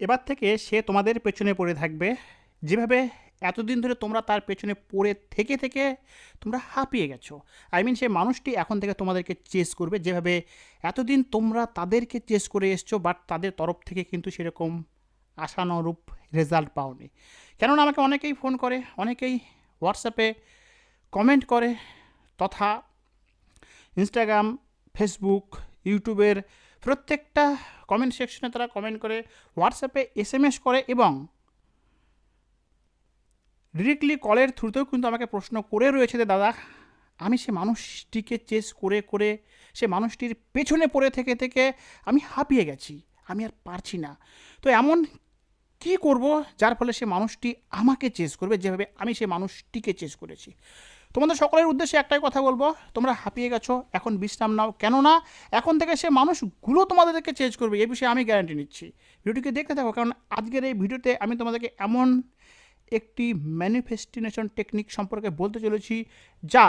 এবার থেকে সে তোমাদের পেছনে পড়ে থাকবে। যেভাবে এতদিন ধরে তোমরা তার পেছনে পড়ে থেকে থেকে তোমরা হাঁপিয়ে গেছো। আই মিন সে মানুষটি এখন থেকে তোমাদেরকে চেস করবে। যেভাবে এতদিন তোমরা তাদেরকে চেস করে এসছো বাট তাদের তরফ থেকে কিন্তু সেরকম আশানুরূপ রেজাল্ট পাওনি। কেননা আমাকে অনেকেই ফোন করে, অনেকেই হোয়াটসঅ্যাপে কমেন্ট করে, তথা ইনস্টাগ্রাম ফেসবুক ইউটিউবের প্রত্যেকটা কমেন্ট সেকশনে তারা কমেন্ট করে হোয়াটসঅ্যাপে এস এম এস করে এবং ডিরেক্টলি কলের থ্রুতেও কিন্তু আমাকে প্রশ্ন করে রয়েছে যে, দাদা, আমি সে মানুষটিকে চেস করে করে, সে মানুষটির পেছনে পড়ে থেকে থেকে আমি হাঁপিয়ে গেছি, আমি আর পারছি না। তো এমন কি করব যার ফলে সে মানুষটি আমাকে চেস করবে? যেভাবে আমি সে মানুষটিকে চেস করেছি। তোমাদের সকলের উদ্দেশ্যে একটাই কথা বলব, তোমরা হাঁপিয়ে গেছো, এখন বিশ্রাম নাও। কেননা, এখন থেকে সে মানুষগুলো তোমাদেরকে চেঞ্জ করবে এই বিষয়ে আমি গ্যারান্টি নিচ্ছি। ভিডিওটিকে দেখতে থাকো, কারণ আজকের এই ভিডিওতে আমি তোমাদেরকে এমন একটি ম্যানিফেস্টিনেশন টেকনিক সম্পর্কে বলতে চলেছি, যা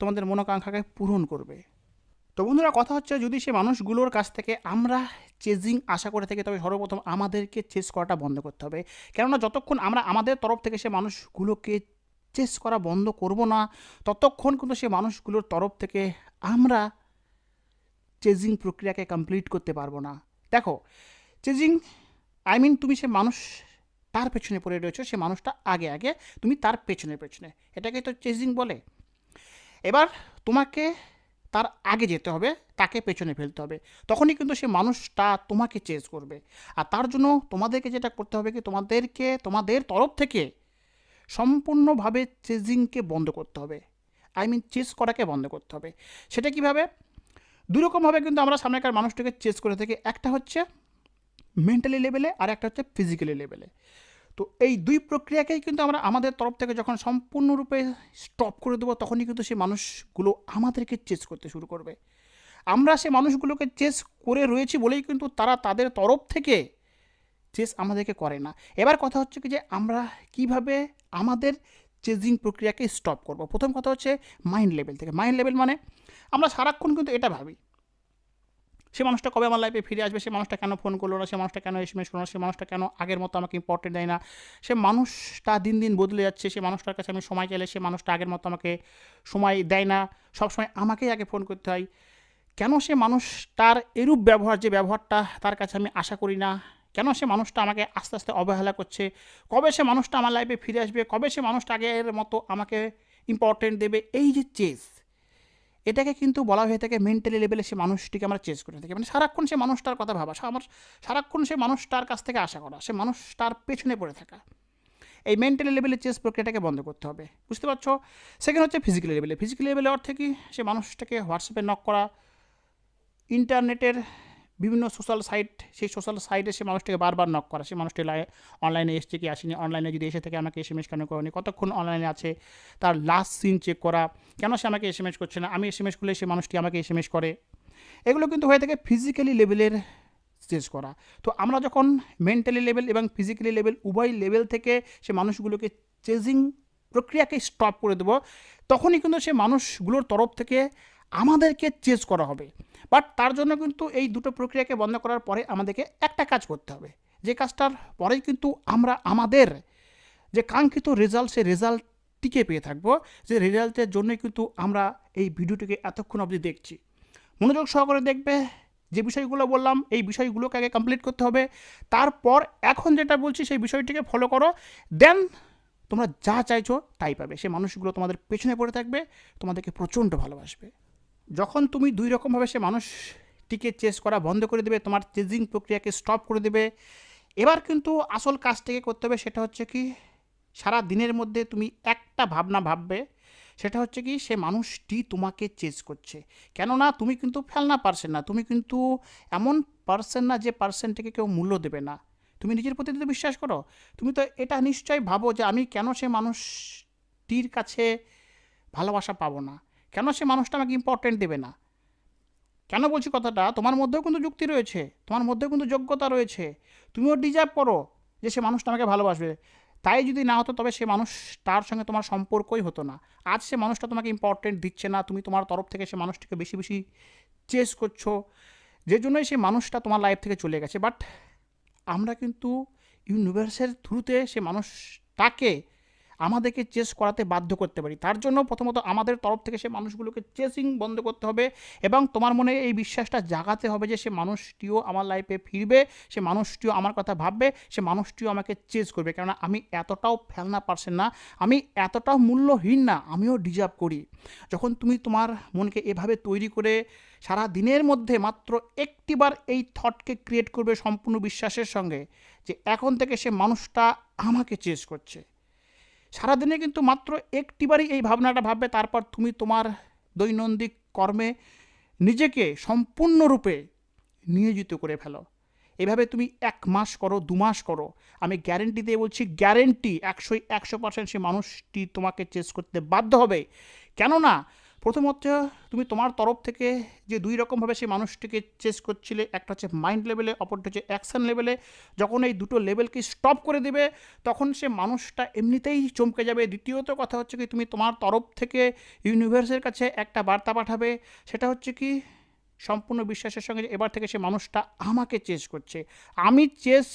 তোমাদের মনোকাঙ্ক্ষাকে পূরণ করবে। তো বন্ধুরা, কথা হচ্ছে যদি সে মানুষগুলোর কাছ থেকে আমরা চেজিং আশা করে থাকি, তবে সর্বপ্রথম আমাদেরকে চেস করাটা বন্ধ করতে হবে। কেননা, যতক্ষণ আমরা আমাদের তরফ থেকে সে মানুষগুলোকে চেস করা বন্ধ করব না, ততক্ষণ কিন্তু সে মানুষগুলোর তরফ থেকে আমরা চেজিং প্রক্রিয়াকে কমপ্লিট করতে পারব না। দেখো চেজিং আই মিন তুমি সে মানুষ তার পেছনে পড়ে রয়েছো, সে মানুষটা আগে আগে তুমি তার পেছনে পেছনে। এটাকে তো চেজিং বলে। এবার তোমাকে তার আগে যেতে হবে, তাকে পেছনে ফেলতে হবে। তখনই কিন্তু সে মানুষটা তোমাকে চেজ করবে। আর তার জন্য তোমাদেরকে যেটা করতে হবে কি, তোমাদেরকে, তোমাদের তরফ থেকে সম্পূর্ণভাবে চেজিংকে বন্ধ করতে হবে। আই মিন চেস করাকে বন্ধ করতে হবে। সেটা কীভাবে? দুই রকমভাবে কিন্তু আমরা সামনেকার মানুষটাকে চেস করে থাকি। একটা হচ্ছে মেন্টালি লেভেলে আর একটা হচ্ছে ফিজিক্যালি লেভেলে তো এই দুই প্রক্রিয়াকেই কিন্তু আমরা আমাদের তরফ থেকে যখন সম্পূর্ণরূপে স্টপ করে দেবো, তখনই কিন্তু সেই মানুষগুলো আমাদেরকে চেস করতে শুরু করবে। আমরা সে মানুষগুলোকে চেস করে রয়েছি বলেই কিন্তু তারা তাদের তরফ থেকে চেস আমাদেরকে করে না। এবার কথা হচ্ছে কি যে আমরা কীভাবে আমাদের চেজিং প্রক্রিয়াকে স্টপ করব? প্রথম কথা হচ্ছে মাইন্ড লেভেল থেকে। মাইন্ড লেভেল মানে আমরা সারাক্ষণ কিন্তু এটা ভাবি। সে মানুষটা কবে আমার লাইফে ফিরে আসবে? সে মানুষটা কেন ফোন করল না? সে মানুষটা কেন এসএমএস করল না? সে মানুষটা কেন আগের মতো আমাকে ইম্পর্টেন্ট দেয় না? সে মানুষটা দিন দিন বদলে যাচ্ছে। সে মানুষটার কাছে আমি সময় চাইলে সে মানুষটা আগের মতো আমাকে সময় দেয় না। সবসময় আমাকেই আগে ফোন করতে হয়। কেন সে মানুষটার এরূপ ব্যবহার যে ব্যবহারটা তার কাছে আমি আশা করি না? কেন সে মানুষটা আমাকে আস্তে আস্তে অবহেলা করছে? কবে সে মানুষটা আমার লাইফে ফিরে আসবে? কবে সে মানুষটা আগের মতো আমাকে ইম্পর্টেন্ট দেবে? এই যে চেস এটাকে কিন্তু বলা হয়ে থাকে মেন্টালি লেভেলে সে মানুষটিকে আমরা চেস করে থাকি। মানে সারাক্ষণ সে মানুষটার কথা ভাবা আমার সারাক্ষণ সে মানুষটার কাছ থেকে আশা করা, সে মানুষটার পেছনে পড়ে থাকা। এই মেন্টালি লেভেলে চেস প্রক্রিয়াটাকে বন্ধ করতে হবে। বুঝতে পারছ? সেকেন্ড হচ্ছে ফিজিক্যালি লেভেলে ফিজিক্যালি লেভেলে অর্থে কি? সে মানুষটাকে হোয়াটসঅ্যাপে নক করা ইন্টারনেটের বিভিন্ন সোশ্যাল সাইট সেই সোশ্যাল সাইটে সে মানুষটিকে বারবার নক করা। সে মানুষটি অনলাইনে এসছে কি আসেনি অনলাইনে যদি এসে থাকে আমাকে এস এম এস কেন করেনি? কতক্ষণ অনলাইনে আছে? তার লাস্ট সিন চেক করা। কেন সে আমাকে এস এম এস করছে না? আমি এস এম এস করলে সে মানুষটি আমাকে এস এম এস করে। এগুলো কিন্তু হয়ে থাকে ফিজিক্যালি লেভেলের চেস করা। তো আমরা যখন মেন্টালি লেভেল এবং ফিজিক্যালি লেভেল উভয় লেভেল থেকে সে মানুষগুলোকে চেজিং প্রক্রিয়াকে স্টপ করে দেবো, তখনই কিন্তু সে মানুষগুলোর তরফ থেকে আমাদেরকে চেঞ্জ করা হবে। বাট তার জন্য কিন্তু এই দুটো প্রক্রিয়াকে বন্ধ করার পরে আমাদেরকে একটা কাজ করতে হবে। যে কাজটার পরেই কিন্তু আমরা আমাদের যে কাঙ্ক্ষিত রেজাল্ট সেই রেজাল্টটিকে পেয়ে থাকব। যে রেজাল্টের জন্যই কিন্তু আমরা এই ভিডিওটিকে এতক্ষণ অবধি দেখছি। মনোযোগ সহকারে দেখবে, যে বিষয়গুলো বললাম, এই বিষয়গুলোকে আগে কমপ্লিট করতে হবে। তারপর এখন যেটা বলছি, সেই বিষয়টিকে ফলো করো। দেন তোমরা যা চাইছো তাই পাবে। সে মানুষগুলো তোমাদের পেছনে পড়ে থাকবে, তোমাদেরকে প্রচণ্ড ভালোবাসবে। যখন তুমি দুই রকমভাবে সে মানুষটিকে চেস করা বন্ধ করে দেবে, তোমার চেজিং প্রক্রিয়াকে স্টপ করে দেবে, এবার কিন্তু আসল কাজটাকে করতে হবে সেটা হচ্ছে কি, সারা দিনের মধ্যে তুমি একটা ভাবনা ভাববে, সেটা হচ্ছে কি সে মানুষটি তোমাকে চেস করছে। কেননা তুমি কিন্তু ফেলনা পারছেন না, তুমি কিন্তু এমন পারসেন না যে পার্সেনটিকে কেউ মূল্য দেবে না। তুমি নিজের প্রতি তো বিশ্বাস করো, তুমি তো এটা নিশ্চয়ই ভাবো যে আমি কেন সে মানুষটির কাছে ভালোবাসা পাবো না। কেন সে মানুষটা আমাকে ইম্পর্টেন্ট দেবে না? কেন বলছি কথাটা? তোমার মধ্যেও কিন্তু যুক্তি রয়েছে, তোমার মধ্যেও কিন্তু যোগ্যতা রয়েছে। তুমিও ডিজার্ভ করো যে সে মানুষটা আমাকে ভালোবাসবে। তাই যদি না হতো তবে সে মানুষ তার সঙ্গে তোমার সম্পর্কই হতো না। আজ সে মানুষটা তোমাকে ইম্পর্টেন্ট দিচ্ছে না, তুমি তোমার তরফ থেকে সে মানুষটিকে বেশি বেশি চেস করছ। যে জন্যই সে মানুষটা তোমার লাইফ থেকে চলে গেছে। বাট আমরা কিন্তু ইউনিভার্সের থ্রুতে সে মানুষটাকে আমাদেরকে চেস করাতে বাধ্য করতে পারি। তার জন্য প্রথমত আমাদের তরফ থেকে সে মানুষগুলোকে চেসিং বন্ধ করতে হবে এবং তোমার মনে এই বিশ্বাসটা জাগাতে হবে যে সে মানুষটিও আমার লাইফে ফিরবে, সে মানুষটিও আমার কথা ভাববে, সে মানুষটিও আমাকে চেস করবে। কেননা আমি এতটাও ফেলনা পারছেন না, আমি এতটাও মূল্যহীন না, আমিও ডিজার্ভ করি। যখন তুমি তোমার মনকে এভাবে তৈরি করে সারা দিনের মধ্যে মাত্র একটিবার এই থটকে ক্রিয়েট করবে সম্পূর্ণ বিশ্বাসের সঙ্গে, যে এখন থেকে সে মানুষটা আমাকে চেস করছে। সারাদিনে কিন্তু মাত্র একটিবারই এই ভাবনাটা ভাববে, তারপর তুমি তোমার দৈনন্দিন কর্মে নিজেকে সম্পূর্ণরূপে নিয়োজিত করে ফেলো। এভাবে তুমি এক মাস করো, দু মাস করো। আমি গ্যারেন্টি দিয়ে বলছি গ্যারেন্টি একশোই একশো পার্সেন্ট সে মানুষটি তোমাকে চেস করতে বাধ্য হবে। কেননা প্রথমত তুমি তোমার তরফ থেকে যে দুই রকমভাবে সেই মানুষটিকে চেস করছিলে, একটা হচ্ছে মাইন্ড লেভেলে অপরটা হচ্ছে অ্যাকশন লেভেলে যখন এই দুটো লেভেলকে স্টপ করে দেবে, তখন সে মানুষটা এমনিতেই চমকে যাবে। দ্বিতীয়ত কথা হচ্ছে কি, তুমি তোমার তরফ থেকে ইউনিভার্সের কাছে একটা বার্তা পাঠাবে। সেটা হচ্ছে কি, সম্পূর্ণ বিশ্বাসের সঙ্গে এবার থেকে সে মানুষটা আমাকে চেস করছে। আমি চেস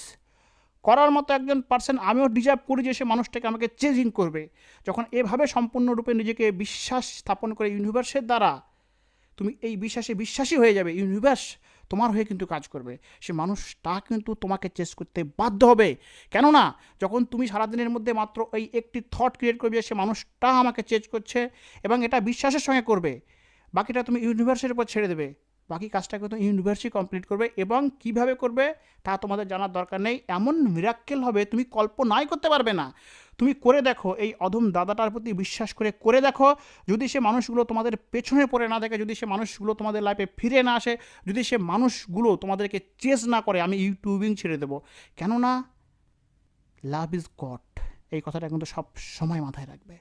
করার মতো একজন পার্সন আমিও ডিজার্ভ করি যে সে মানুষটাকে আমাকে চেজিং করবে। যখন এভাবে সম্পূর্ণরূপে নিজেকে বিশ্বাস স্থাপন করে ইউনিভার্সের দ্বারা, তুমি এই বিশ্বাসে বিশ্বাসী হয়ে যাবে ইউনিভার্স তোমার হয়ে কিন্তু কাজ করবে। সে মানুষটা কিন্তু তোমাকে চেস করতে বাধ্য হবে। কেননা, যখন তুমি সারাদিনের মধ্যে মাত্র এই একটি থট ক্রিয়েট করবে সে মানুষটা আমাকে চেঞ্জ করছে এবং এটা বিশ্বাসের সঙ্গে করবে, বাকিটা তুমি ইউনিভার্সের উপর ছেড়ে দেবে। বাকি কাজটা কিন্তু ইউনিভার্সই কমপ্লিট করবে এবং কীভাবে করবে তা তোমাদের জানার দরকার নেই। এমন মিরাক্কেল হবে তুমি কল্পনাই করতে পারবে না। তুমি করে দেখো, এই অধম দাদাটার প্রতি বিশ্বাস করে করে দেখো। যদি সে মানুষগুলো তোমাদের পেছনে পড়ে না দেখে, যদি সে মানুষগুলো তোমাদের লাইফে ফিরে না আসে, যদি সে মানুষগুলো তোমাদেরকে চেস না করে, আমি ইউটিউবিং ছেড়ে দেবো। কেননা লাভ ইজ গড এই কথাটা কিন্তু সব সময় মাথায় রাখবে।